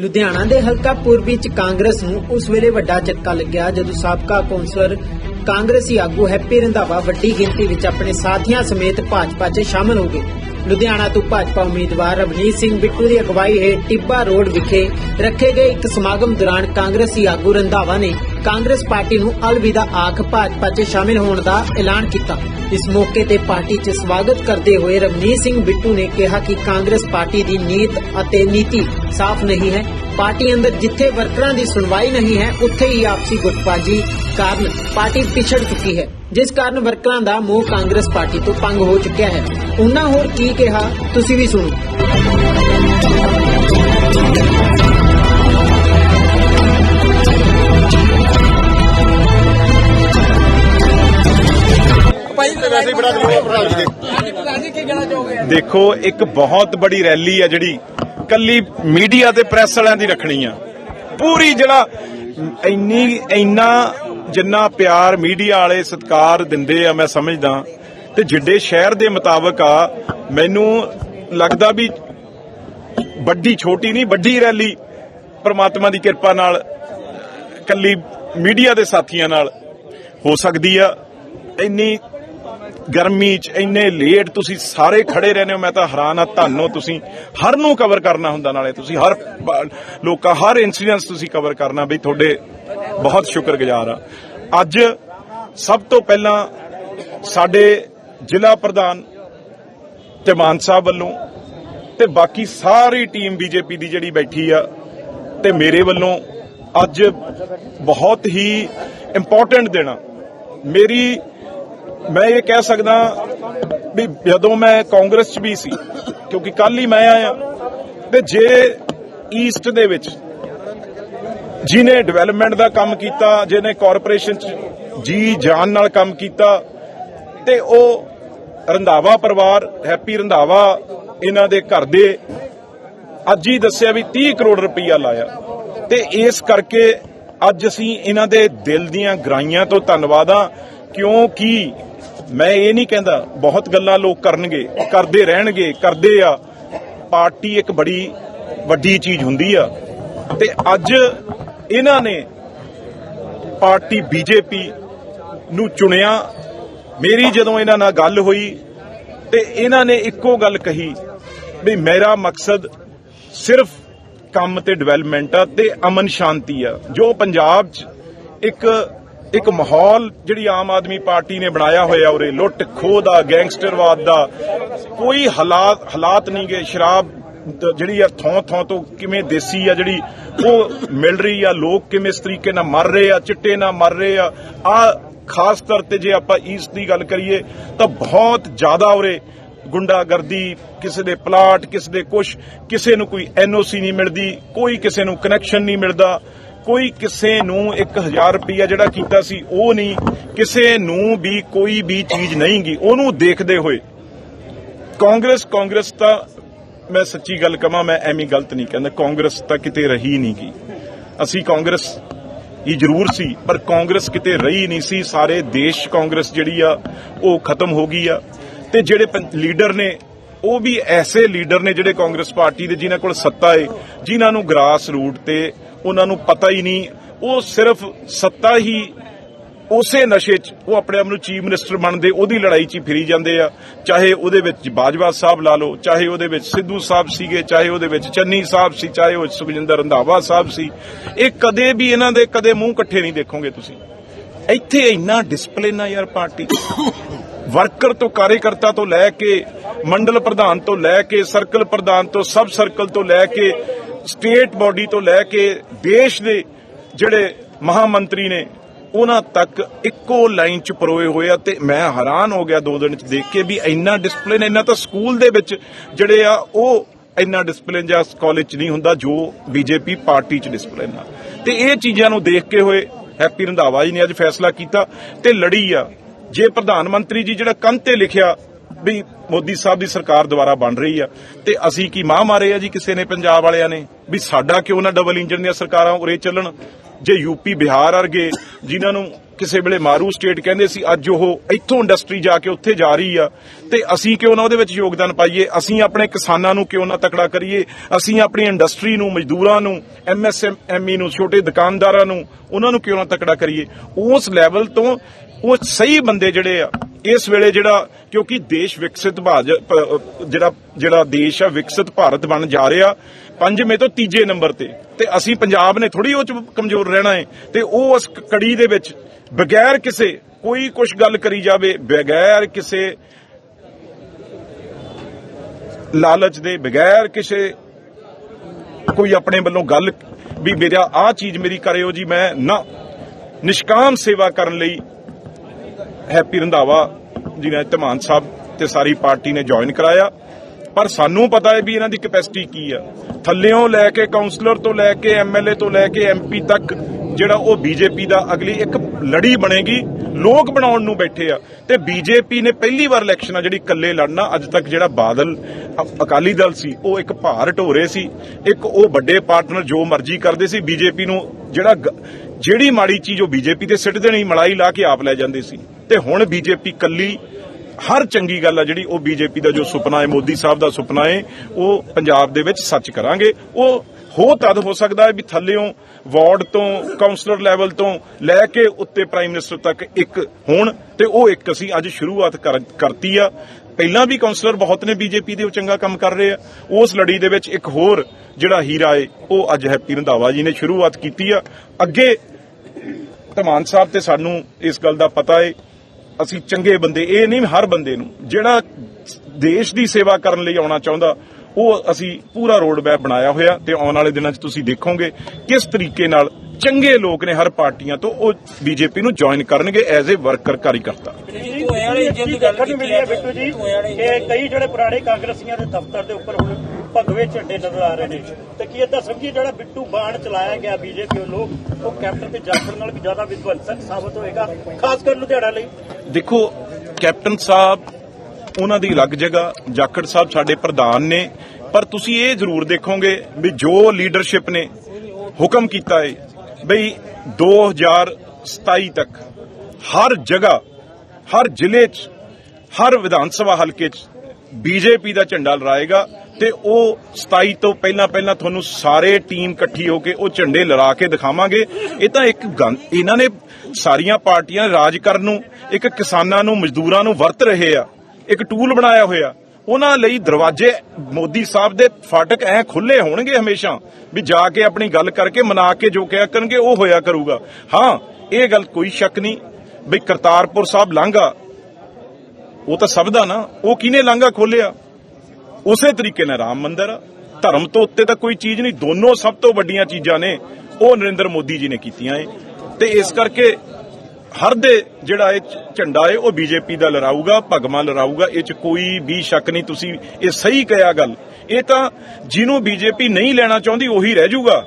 ਲੁਧਿਆਣਾ ਦੇ ਹਲਕਾ ਪੂਰਬੀ ਚ ਕਾਂਗਰਸ ਨੂੰ ਉਸ ਵੇਲੇ ਵੱਡਾ ਝਟਕਾ ਲੱਗਿਆ ਜਦੋਂ ਸਾਬਕਾ ਕੌਂਸਲਰ ਕਾਂਗਰਸੀ ਆਗੂ ਹੈਪੀ ਰੰਧਾਵਾ ਵੱਡੀ ਗਿਣਤੀ ਵਿੱਚ ਆਪਣੇ ਸਾਥੀਆਂ ਸਮੇਤ ਭਾਜਪਾ 'ਚ ਸ਼ਾਮਲ ਹੋ ਗਏ। ਲੁਧਿਆਣਾ ਤੋਂ ਭਾਜਪਾ ਉਮੀਦਵਾਰ ਰਵਨੀਤ ਸਿੰਘ ਬਿੱਟੂ ਦੀ ਅਗਵਾਈ ਹੇਠ ਟਿੱਬਾ ਰੋਡ ਵਿਖੇ ਰੱਖੇ ਗਏ ਇੱਕ ਸਮਾਗਮ ਦੌਰਾਨ ਕਾਂਗਰਸੀ ਆਗੂ ਰੰਧਾਵਾ ਨੇ ਕਾਂਗਰਸ ਪਾਰਟੀ ਨੂੰ ਅਲਵਿਦਾ ਆਖ ਭਾਜਪਾ 'ਚ ਸ਼ਾਮਿਲ ਹੋਣ ਦਾ ਐਲਾਨ ਕੀਤਾ। ਇਸ ਮੌਕੇ ਤੇ ਪਾਰਟੀ 'ਚ ਸਵਾਗਤ ਕਰਦੇ ਹੋਏ ਰਵਨੀਤ ਸਿੰਘ ਬਿੱਟੂ ਨੇ ਕਿਹਾ ਕਿ ਕਾਂਗਰਸ ਪਾਰਟੀ ਦੀ ਨੀਤ ਅਤੇ ਨੀਤੀ ਸਾਫ਼ ਨਹੀਂ ਹੈ। ਪਾਰਟੀ ਅੰਦਰ ਜਿੱਥੇ ਵਰਕਰਾਂ ਦੀ ਸੁਣਵਾਈ ਨਹੀਂ ਹੈ ਉੱਥੇ ਹੀ ਆਪਸੀ ਗੁੱਟਬਾਜੀ ਕਾਰਨ ਪਾਰਟੀ ਪਿਛੜ ਚੁੱਕੀ ਹੈ ਜਿਸ ਕਾਰਨ ਵਰਕਰਾਂ ਦਾ ਮੋਹ ਕਾਂਗਰਸ ਪਾਰਟੀ ਤੋਂ ਪੰਗ ਹੋ ਚੁੱਕਿਆ ਹੈ। ਉਹਨਾਂ ਹੋਰ ਕੀ ਕਿਹਾ ਤੁਸੀਂ ਵੀ ਸੁਣੋ। ਹੀ ਦੇਖੋ ਇੱਕ ਬਹੁਤ ਬੜੀ ਰੈਲੀ ਆ ਜਿਹੜੀ ਕੱਲੀ ਮੀਡੀਆ ਤੇ ਪ੍ਰੈਸ ਵਾਲਿਆਂ ਦੀ ਰੱਖਣੀ ਆ। ਪੂਰੀ ਜਿਹੜਾ ਇੰਨੀ, ਇੰਨਾ ਜਿੰਨਾ ਪਿਆਰ ਮੀਡੀਆ ਵਾਲੇ ਸਤਿਕਾਰ ਦਿੰਦੇ ਆ ਮੈਂ ਸਮਝਦਾ। ਤੇ ਜਿੱਡੇ ਸ਼ਹਿਰ ਦੇ ਮੁਤਾਬਕ ਆ, ਮੈਨੂੰ ਲੱਗਦਾ ਵੀ ਵੱਡੀ ਛੋਟੀ ਨਹੀਂ, ਵੱਡੀ ਰੈਲੀ ਪ੍ਰਮਾਤਮਾ ਦੀ ਕਿਰਪਾ ਨਾਲ, ਕੱਲੀ ਮੀਡੀਆ ਦੇ ਸਾਥੀਆਂ ਨਾਲ ਹੋ ਸਕਦੀ ਆ। ਇੰਨੀ ਗਰਮੀ ਚ ਇੰਨੇ ਲੇਟ ਤੁਸੀਂ ਸਾਰੇ ਖੜੇ ਰਹਿੰਦੇ ਹੋ, ਮੈਂ ਤਾਂ ਹੈਰਾਨ ਆ ਧੰਨੋ ਤੁਸੀਂ ਹਰ ਨੂੰ ਕਵਰ ਕਰਨਾ ਹੁੰਦਾ ਨਾਲੇ, ਤੁਸੀਂ ਹਰ ਲੋਕਾਂ, ਹਰ ਇਨਸੀਡੈਂਸ ਤੁਸੀਂ ਕਵਰ ਕਰਨਾ, ਬਈ ਤੁਹਾਡੇ ਬਹੁਤ ਸ਼ੁਕਰਗੁਜ਼ਾਰ ਆ ਅੱਜ ਸਭ ਤੋਂ ਪਹਿਲਾਂ ਸਾਡੇ ਜ਼ਿਲ੍ਹਾ ਪ੍ਰਧਾਨ ਤੇ ਮਾਨ ਸਾਹਿਬ ਵੱਲੋਂ ਤੇ ਬਾਕੀ ਸਾਰੀ ਟੀਮ ਬੀਜੇਪੀ ਦੀ ਜਿਹੜੀ ਬੈਠੀ ਆ ਤੇ ਮੇਰੇ ਵੱਲੋਂ ਅੱਜ ਬਹੁਤ ਹੀ ਇੰਪੋਰਟੈਂਟ ਦੇਣਾ ਮੇਰੀ ਮੈਂ ਇਹ ਕਹਿ ਸਕਦਾ ਵੀ ਜਦੋਂ ਮੈਂ ਕਾਂਗਰਸ 'ਚ ਵੀ ਸੀ, ਕਿਉਂਕਿ ਕੱਲ ਹੀ ਮੈਂ ਆਇਆ, ਤੇ ਜੇ ਈਸਟ ਦੇ ਵਿੱਚ ਜਿਹਨੇ ਡਿਵੈਲਪਮੈਂਟ ਦਾ ਕੰਮ ਕੀਤਾ, ਜਿਹਨੇ ਕਾਰਪੋਰੇਸ਼ਨ 'ਚ ਜੀ ਜਾਨ ਨਾਲ ਕੰਮ ਕੀਤਾ, ਤੇ ਉਹ ਰੰਧਾਵਾ ਪਰਿਵਾਰ, ਹੈਪੀ ਰੰਧਾਵਾ ਇਹਨਾਂ ਦੇ ਘਰ ਦੇ ਅੱਜ ਹੀ ਦੱਸਿਆ ਵੀ 30 ਕਰੋੜ ਰੁਪਈਆ ਲਾਇਆ। ਤੇ ਇਸ ਕਰਕੇ ਅੱਜ ਅਸੀਂ ਇਹਨਾਂ ਦੇ ਦਿਲ ਦੀਆਂ ਗਰਾਈਆਂ ਤੋਂ ਧੰਨਵਾਦ ਆ ਕਿਉਂਕਿ ਮੈਂ ਇਹ ਨਹੀਂ ਕਹਿੰਦਾ, ਬਹੁਤ ਗੱਲਾਂ ਲੋਕ ਕਰਨਗੇ, ਕਰਦੇ ਰਹਿਣਗੇ, ਕਰਦੇ ਆ। ਪਾਰਟੀ ਇੱਕ ਬੜੀ ਵੱਡੀ ਚੀਜ਼ ਹੁੰਦੀ ਆ। ਤੇ ਅੱਜ ਇਹਨਾਂ ਨੇ ਪਾਰਟੀ ਬੀਜੇਪੀ ਨੂੰ ਚੁਣਿਆ। ਮੇਰੀ ਜਦੋਂ ਇਹਨਾਂ ਨਾਲ ਗੱਲ ਹੋਈ ਤੇ ਇਹਨਾਂ ਨੇ ਇੱਕੋ ਗੱਲ ਕਹੀ ਵੀ ਮੇਰਾ ਮਕਸਦ ਸਿਰਫ ਕੰਮ ਤੇ ਡਿਵੈਲਪਮੈਂਟ ਆ ਤੇ ਅਮਨ ਸ਼ਾਂਤੀ ਆ। ਜੋ ਪੰਜਾਬ 'ਚ ਇੱਕ ਇੱਕ ਮਾਹੌਲ ਜਿਹੜੀ ਆਮ ਆਦਮੀ ਪਾਰਟੀ ਨੇ ਬਣਾਇਆ ਹੋਇਆ ਉਰੇ, ਲੁੱਟ ਖੋਹ ਦਾ, ਗੈਂਗਸਟਰਵਾਦ ਦਾ, ਕੋਈ ਹਾਲਾਤ ਹਾਲਾਤ ਨਹੀਂ ਗਏ ਸ਼ਰਾਬ ਜਿਹੜੀ ਆ ਥੋਂ ਥੋਂ ਤੋਂ ਕਿਵੇਂ ਦੇਸੀ ਆ ਜਿਹੜੀ ਉਹ ਮਿਲ ਰਹੀ ਆ, ਲੋਕ ਕਿਵੇਂ ਇਸ ਤਰੀਕੇ ਨਾਲ ਮਰ ਰਹੇ ਆ, ਚਿੱਟੇ ਨਾਲ ਮਰ ਰਹੇ ਆ। ਆ ਖਾਸ ਤੌਰ ਤੇ ਜੇ ਆਪਾਂ ਈਸਟ ਦੀ ਗੱਲ ਕਰੀਏ, ਤਾਂ ਬਹੁਤ ਜ਼ਿਆਦਾ ਉਰੇ ਗੁੰਡਾਗਰਦੀ, ਕਿਸੇ ਦੇ ਪਲਾਟ, ਕਿਸੇ ਦੇ ਕੁਛ, ਕਿਸੇ ਨੂੰ ਕੋਈ ਐਨਓਸੀ ਨਹੀਂ ਮਿਲਦੀ, ਕੋਈ ਕਿਸੇ ਨੂੰ ਕਨੈਕਸ਼ਨ ਨਹੀਂ ਮਿਲਦਾ। ਕੋਈ ਕਿਸੇ ਨੂੰ 1000 ਰੁਪਇਆ ਜਿਹੜਾ ਕੀਤਾ ਸੀ, ਉਹ ਨਹੀਂ, ਕਿਸੇ ਨੂੰ ਵੀ ਕੋਈ ਵੀ ਚੀਜ਼ ਨਹੀਂ ਗੀ। ਉਹਨੂੰ ਦੇਖਦੇ ਹੋਏ ਕਾਂਗਰਸ ਕਾਂਗਰਸ ਤਾਂ ਮੈਂ ਸੱਚੀ ਗੱਲ ਕਹਾਂ ਮੈਂ ਐਵੇਂ ਗਲਤ ਨਹੀਂ ਕਹਿੰਦਾ, ਕਾਂਗਰਸ ਤਾਂ ਕਿਤੇ ਰਹੀ ਨਹੀਂ ਗੀ। ਅਸੀਂ ਕਾਂਗਰਸ ਹੀ ਜ਼ਰੂਰ ਸੀ, ਪਰ ਕਾਂਗਰਸ ਕਿਤੇ ਰਹੀ ਨਹੀਂ ਸੀ। ਸਾਰੇ ਦੇਸ਼ ਕਾਂਗਰਸ ਜਿਹੜੀ ਆ, ਉਹ ਖਤਮ ਹੋ ਗਈ ਆ। ਤੇ ਜਿਹੜੇ ਲੀਡਰ ਨੇ, ਉਹ ਵੀ ਐਸੇ ਲੀਡਰ ਨੇ ਜਿਹੜੇ ਕਾਂਗਰਸ ਪਾਰਟੀ ਦੇ, ਜਿਨ੍ਹਾਂ ਕੋਲ ਸੱਤਾ ਏ, ਜਿਨ੍ਹਾਂ ਨੂੰ ਗ੍ਰਾਸ ਰੂਟ ਤੇ ਉਹਨਾਂ ਨੂੰ ਪਤਾ ਹੀ ਨਹੀਂ। ਉਹ ਸਿਰਫ ਸੱਤਾ ਹੀ ਉਸੇ ਨਸ਼ੇ 'ਚ, ਉਹ ਆਪਣੇ ਆਪ ਨੂੰ ਚੀਫ ਮਿਨਿਸਟਰ ਬਣਦੇ, ਉਹਦੀ ਲੜਾਈ 'ਚ ਫਿਰੀ ਜਾਂਦੇ ਆ। ਚਾਹੇ ਉਹਦੇ ਵਿੱਚ ਬਾਜਵਾ ਸਾਹਿਬ ਲਾ ਲਓ, ਚਾਹੇ ਉਹਦੇ ਵਿੱਚ ਸਿੱਧੂ ਸਾਹਿਬ ਸੀਗੇ, ਚਾਹੇ ਉਹਦੇ ਵਿੱਚ ਚੰਨੀ ਸਾਹਿਬ ਸੀ, ਚਾਹੇ ਉਹ ਸੁਖਜਿੰਦਰ ਰੰਧਾਵਾ ਸਾਹਿਬ ਸੀ। ਇਹ ਕਦੇ ਵੀ ਇਹਨਾਂ ਦੇ ਕਦੇ ਮੂੰਹ ਇਕੱਠੇ ਨਹੀਂ ਦੇਖੋਗੇ ਤੁਸੀਂ। ਇੱਥੇ ਇੰਨਾ ਡਿਸਪਲਿਨ ਆ ਯਾਰ ਪਾਰਟੀ। ਵਰਕਰ ਤੋਂ ਕਾਰਜਕਰਤਾ ਤੋਂ ਲੈ ਕੇ, ਮੰਡਲ ਪ੍ਰਧਾਨ ਤੋਂ ਲੈ ਕੇ ਸਰਕਲ ਪ੍ਰਧਾਨ ਤੋਂ ਸਬ ਸਰਕਲ ਤੋਂ ਲੈ ਕੇ ਸਟੇਟ ਬਾਡੀ ਤੋਂ ਲੈ ਕੇ ਦੇਸ਼ ਦੇ ਜਿਹੜੇ ਮਹਾਮੰਤਰੀ ਨੇ, ਉਹਨਾਂ ਤੱਕ ਇੱਕੋ ਲਾਈਨ 'ਚ ਪਰੋਏ ਹੋਏ ਆ ਤੇ ਮੈਂ ਹੈਰਾਨ ਹੋ ਗਿਆ ਦੋ ਦਿਨ 'ਚ ਦੇਖ ਕੇ ਵੀ ਇੰਨਾ ਡਿਸਪਲਿਨ ਇੰਨਾ ਤਾਂ ਸਕੂਲ ਦੇ ਵਿੱਚ ਜਿਹੜੇ ਆ, ਉਹ ਇੰਨਾ ਡਿਸਪਲਿਨ ਜਾਂ ਕਾਲਜ 'ਚ ਨਹੀਂ ਹੁੰਦਾ ਜੋ ਬੀਜੇਪੀ ਪਾਰਟੀ 'ਚ ਡਿਸਪਲਿਨ ਆ। ਤੇ ਇਹ ਚੀਜ਼ਾਂ ਨੂੰ ਦੇਖ ਕੇ ਹੋਏ ਹੈਪੀ ਰੰਧਾਵਾ ਜੀ ਨੇ ਅੱਜ ਫੈਸਲਾ ਕੀਤਾ ਤੇ ਲੜੀ ਆ। ਜੇ ਪ੍ਰਧਾਨ ਮੰਤਰੀ ਜੀ ਜਿਹੜਾ ਕੰਨ ਤੇ ਲਿਖਿਆ ਵੀ ਮੋਦੀ ਸਾਹਿਬ ਦੀ ਸਰਕਾਰ ਦੁਆਰਾ ਬਣ ਰਹੀ ਆ। ਤੇ ਅਸੀਂ ਕੀ ਮਾਂ ਮਾਰੇ ਆ ਜੀ ਕਿਸੇ ਨੇ ਪੰਜਾਬ ਵਾਲਿਆਂ ਨੇ? ਵੀ ਸਾਡਾ ਕਿਉਂ ਨਾ ਡਬਲ ਇੰਜਨ ਦੀਆਂ ਸਰਕਾਰਾਂ ਉਰੇ ਚੱਲਣ? ਜੇ ਯੂਪੀ ਬਿਹਾਰ ਵਰਗੇ ਜਿਨ੍ਹਾਂ ਨੂੰ ਕਿਸੇ ਵੇਲੇ ਮਾਰੂ ਸਟੇਟ ਕਹਿੰਦੇ ਸੀ, ਅੱਜ ਉਹ ਇੱਥੋਂ ਇੰਡਸਟਰੀ ਜਾ ਕੇ ਉੱਥੇ ਜਾ ਰਹੀ ਆ। ਤੇ ਅਸੀਂ ਕਿਉਂ ਨਾ ਉਹਦੇ ਵਿੱਚ ਯੋਗਦਾਨ ਪਾਈਏ? ਅਸੀਂ ਆਪਣੇ ਕਿਸਾਨਾਂ ਨੂੰ ਕਿਉਂ ਨਾ ਤਕੜਾ ਕਰੀਏ? ਅਸੀਂ ਆਪਣੀ ਇੰਡਸਟਰੀ ਨੂੰ, ਮਜ਼ਦੂਰਾਂ ਨੂੰ ਐਮਐਸਐਮਈ ਨੂੰ, ਛੋਟੇ ਦੁਕਾਨਦਾਰਾਂ ਨੂੰ, ਉਹਨਾਂ ਨੂੰ ਕਿਉਂ ਨਾ ਤਕੜਾ ਕਰੀਏ? ਉਸ ਲੈਵਲ ਤੋਂ ਉਹ ਸਹੀ ਬੰਦੇ ਜਿਹੜੇ ਆ, ਇਸ ਵੇਲੇ ਜਿਹੜਾ, ਕਿਉਂਕਿ ਦੇਸ਼ ਵਿਕਸਿਤ ਭਾਜ ਜਿਹੜਾ ਜਿਹੜਾ ਦੇਸ਼ ਆ, ਵਿਕਸਿਤ ਭਾਰਤ ਬਣ ਜਾ ਰਿਹਾ, ਪੰਜਵੇਂ ਤੋਂ ਤੀਜੇ ਨੰਬਰ ਤੇ। ਤੇ ਅਸੀਂ ਪੰਜਾਬ ਨੇ ਥੋੜੀ ਉਹ ਚ ਕਮਜ਼ੋਰ ਰਹਿਣਾ ਹੈ ਤੇ ਉਹ ਉਸ ਕੜੀ ਦੇ ਵਿੱਚ, ਬਗੈਰ ਕਿਸੇ, ਕੋਈ ਕੁਝ ਗੱਲ ਕਰੀ ਜਾਵੇ, ਬਗੈਰ ਕਿਸੇ ਲਾਲਚ ਦੇ, ਬਗੈਰ ਕਿਸੇ ਕੋਈ ਆਪਣੇ ਵੱਲੋਂ ਗੱਲ, ਵੀ ਮੇਰਾ ਆਹ ਚੀਜ਼ ਮੇਰੀ ਕਰਿਓ ਜੀ, ਮੈਂ ਨਾ, ਨਿਸ਼ਕਾਮ ਸੇਵਾ ਕਰਨ ਲਈ ਹੈਪੀ ਰੰਧਾਵਾ ਜੀ ਨੇ ਧਮਾਨ ਸਾਹਿਬ ਤੇ ਸਾਰੀ ਪਾਰਟੀ ਨੇ ਜੁਆਇਨ ਕਰਾਇਆ। ਪਰ ਸਾਨੂੰ ਪਤਾ ਹੈ ਵੀ ਇਹਨਾਂ ਦੀ ਕੈਪੈਸਿਟੀ ਕੀ ਆ। ਥੱਲਿਓਂ ਲੈ ਕੇ ਕਾਉਂਸਲਰ ਤੋਂ ਲੈ ਕੇ ਐਮਐਲਏ ਤੋਂ ਲੈ ਕੇ ਐਮਪੀ ਤੱਕ ਜਿਹੜਾ ਉਹ ਬੀਜੇਪੀ ਦਾ ਅਗਲੀ ਇੱਕ ਲੜੀ ਬਣੇਗੀ, ਲੋਕ ਬਣਾਉਣ ਨੂੰ ਬੈਠੇ ਆ। ਤੇ ਬੀਜੇਪੀ ਨੇ ਪਹਿਲੀ ਵਾਰ ਇਲੈਕਸ਼ਨ ਆ ਜਿਹੜੀ ਇਕੱਲੇ ਲੜਨਾ, ਅੱਜ ਤੱਕ ਜਿਹੜਾ ਬਾਦਲ ਅਕਾਲੀ ਦਲ ਸੀ, ਉਹ ਇੱਕ ਭਾਰ ਢੋਰੇ ਸੀ। ਇੱਕ ਉਹ ਵੱਡੇ ਪਾਰਟਨਰ ਜੋ ਮਰਜ਼ੀ ਕਰਦੇ ਸੀ ਬੀਜੇਪੀ ਨੂੰ ਜਿਹੜਾ ਜਿਹੜੀ ਮਾੜੀ ਚੀਜ਼ ਉਹ ਬੀਜੇਪੀ ਤੇ ਸਿੱਟ ਦੇਣੀ, ਮਲਾਈ ਲਾ ਕੇ ਆਪ ਲੈ ਜਾਂਦੇ ਸੀ। ਤੇ ਹੁਣ ਬੀਜੇਪੀ ਕੱਲੀ ਹਰ ਚੰਗੀ ਗੱਲ ਆ ਜਿਹੜੀ ਉਹ ਬੀਜੇਪੀ ਦਾ ਜੋ ਸੁਪਨਾ ਹੈ, ਮੋਦੀ ਸਾਹਿਬ ਦਾ ਸੁਪਨਾ ਹੈ, ਉਹ ਪੰਜਾਬ ਦੇ ਵਿੱਚ ਸੱਚ ਕਰਾਂਗੇ। ਉਹ ਹੋ ਤਦ ਹੋ ਸਕਦਾ ਹੈ ਵੀ ਥੱਲਿਓਂ ਵਾਰਡ ਤੋਂ ਕਾਉਂਸਲਰ ਲੈਵਲ ਤੋਂ ਲੈ ਕੇ ਉੱਤੇ ਪ੍ਰਾਈਮ ਮਿਨਿਸਟਰ ਤੱਕ ਇੱਕ ਹੋਣ ਤੇ ਉਹ ਇੱਕ ਅਸੀਂ ਅੱਜ ਸ਼ੁਰੂਆਤ ਕਰਤੀ ਆ। ਪਹਿਲਾਂ ਵੀ ਕਾਉਂਸਲਰ ਬਹੁਤ ਨੇ ਬੀਜੇਪੀ ਦੇ ਉਹ ਚੰਗਾ ਕੰਮ ਕਰ ਰਹੇ ਆ। ਉਸ ਲੜੀ ਦੇ ਵਿੱਚ ਇੱਕ ਹੋਰ ਜਿਹੜਾ ਹੀਰਾ ਏ ਉਹ ਅੱਜ ਹੈਪੀ ਰੰਧਾਵਾ ਜੀ ਨੇ ਸ਼ੁਰੂਆਤ ਕੀਤੀ ਆ। ਅੱਗੇ ਧਮਾਨ ਸਾਹਿਬ ਤੇ ਸਾਨੂੰ ਇਸ ਗੱਲ ਦਾ ਪਤਾ ਏ ਅਸੀਂ ਚੰਗੇ ਬੰਦੇ, ਇਹ ਨਹੀਂ ਹਰ ਬੰਦੇ ਨੂੰ, ਜਿਹੜਾ ਦੇਸ਼ ਦੀ ਸੇਵਾ ਕਰਨ ਲਈ ਆਉਣਾ ਚਾਹੁੰਦਾ, ਉਹ ਅਸੀਂ ਪੂਰਾ ਰੋਡ ਮੈਪ ਬਣਾਇਆ ਹੋਇਆ ਤੇ ਆਉਣ ਵਾਲੇ ਦਿਨਾਂ 'ਚ ਤੁਸੀਂ ਦੇਖੋਗੇ ਕਿਸ ਤਰੀਕੇ ਨਾਲ ਚੰਗੇ ਲੋਕ ਨੇ ਹਰ ਪਾਰਟੀਆਂ ਤੋਂ ਉਹ ਬੀਜੇਪੀ ਨੂੰ ਜੁਆਇਨ ਕਰਨਗੇ ਐਜ਼ ਅ ਵਰਕਰ ਕਾਰੀਕਰਤਾ ਦੇਖਣ ਨੂੰ ਮਿਲੀ ਹੈ ਬਿੱਟੂ ਜੀ ਕਿ ਕਈ ਜਿਹੜੇ ਪੁਰਾਣੇ ਕਾਂਗਰਸੀਆਂ ਦੇ ਦਫ਼ਤਰ ਦੇ ਉੱਪਰ ਹੁਣ ਭਗਵੇ ਝੰਡੇ ਨਜ਼ਰ ਆ ਰਹੇ ਨੇ। ਤੇ ਕੀ ਏਦਾਂ ਸਮਝੀਏ ਜਿਹੜਾ ਬਿੱਟੂ ਬਾਣ ਚਲਾਇਆ ਗਿਆ ਬੀਜੇਪੀ ਵੱਲੋਂ, ਉਹ ਕੈਪਟਨ ਤੇ ਜਾਖੜ ਨਾਲ ਵੀ ਜ਼ਿਆਦਾ ਵਿਧਵੰਸਕ ਸਾਬਤ ਹੋਏਗਾ, ਖਾਸ ਕਰ ਲੁਧਿਆਣਾ ਲਈ। ਦੇਖੋ, ਕੈਪਟਨ ਸਾਹਿਬ, ਉਹਨਾਂ ਦੀ ਅਲੱਗ ਜਗ੍ਹਾ, ਜਾਖੜ ਸਾਹਿਬ ਸਾਡੇ ਪ੍ਰਧਾਨ ਨੇ, ਪਰ ਤੁਸੀਂ ਇਹ ਜ਼ਰੂਰ ਦੇਖੋਗੇ ਵੀ ਜੋ ਲੀਡਰਸ਼ਿਪ ਨੇ ਹੁਕਮ ਕੀਤਾ ਹੈ ਬਈ 2027 ਤੱਕ ਹਰ ਜਗ੍ਹਾ, ਹਰ ਜ਼ਿਲ੍ਹੇ 'ਚ, ਹਰ ਵਿਧਾਨ ਸਭਾ ਹਲਕੇ 'ਚ ਬੀਜੇਪੀ ਦਾ ਝੰਡਾ ਲਹਿਰਾਏਗਾ ਤੇ ਉਹ 27 ਤੋਂ ਪਹਿਲਾਂ ਪਹਿਲਾਂ ਤੁਹਾਨੂੰ ਸਾਰੇ ਟੀਮ ਇਕੱਠੀ ਹੋ ਕੇ ਉਹ ਝੰਡੇ ਲੜਾ ਕੇ ਦਿਖਾਵਾਂਗੇ। ਇਹ ਤਾਂ ਇੱਕ ਗੰ- ਇਹਨਾਂ ਨੇ ਸਾਰੀਆਂ ਪਾਰਟੀਆਂ ਰਾਜ ਕਰਨ ਨੂੰ, ਇੱਕ ਕਿਸਾਨਾਂ ਨੂੰ, ਮਜ਼ਦੂਰਾਂ ਨੂੰ ਵਰਤ ਰਹੇ ਆ। ਇੱਕ ਟੂਲ ਬਣਾਇਆ ਹੋਇਆ। ਉਹਨਾਂ ਲਈ ਦਰਵਾਜ਼ੇ ਮੋਦੀ ਸਾਹਿਬ ਦੇ ਫਾਟਕ ਐ ਖੁੱਲੇ ਹੋਣਗੇ ਹਮੇਸ਼ਾ, ਵੀ ਜਾ ਕੇ ਆਪਣੀ ਗੱਲ ਕਰਕੇ ਮਨਾ ਕੇ ਜੋ ਕਿਹਾ ਕਰਨਗੇ ਉਹ ਹੋਇਆ ਕਰੂਗਾ। ਹਾਂ, ਇਹ ਗੱਲ ਕੋਈ ਸ਼ੱਕ ਨਹੀਂ, ਵੀ ਕਰਤਾਰਪੁਰ ਸਾਹਿਬ ਲਾਂਘਾ। ਉਹ ਤਾਂ ਸਭ ਦਾ ਨਾ, ਉਹ ਕਿਹਨੇ ਲਾਂਘਾ ਖੋਲਿਆ ਉਸੇ ਤਰੀਕੇ ਨਾਲ ਰਾਮ ਮੰਦਿਰ, ਧਰਮ ਤੋਂ ਉੱਤੇ ਤਾਂ ਕੋਈ ਚੀਜ਼ ਨਹੀਂ, ਦੋਨੋਂ ਸਭ ਤੋਂ ਵੱਡੀਆਂ ਚੀਜ਼ਾਂ ਨੇ, ਉਹ ਨਰਿੰਦਰ ਮੋਦੀ ਜੀ ਨੇ ਕੀਤੀਆਂ ਏ। ਤੇ ਇਸ ਕਰਕੇ ਹਰ ਦੇ ਜਿਹੜਾ ਇਹ ਝੰਡਾ ਏ, ਉਹ ਬੀਜੇਪੀ ਦਾ ਲੜਾਊਗਾ ਭਗਮਾ ਲੜਾਊਗਾ, ਇਹ ਚ ਕੋਈ ਵੀ ਸ਼ੱਕ ਨਹੀਂ, ਤੁਸੀਂ ਇਹ ਸਹੀ ਕਿਹਾ ਗੱਲ। ਇਹ ਤਾਂ ਜਿਹਨੂੰ ਬੀਜੇਪੀ ਨਹੀਂ ਲੈਣਾ ਚਾਹੁੰਦੀ, ਉਹੀ ਰਹਿ ਜਾਊਗਾ।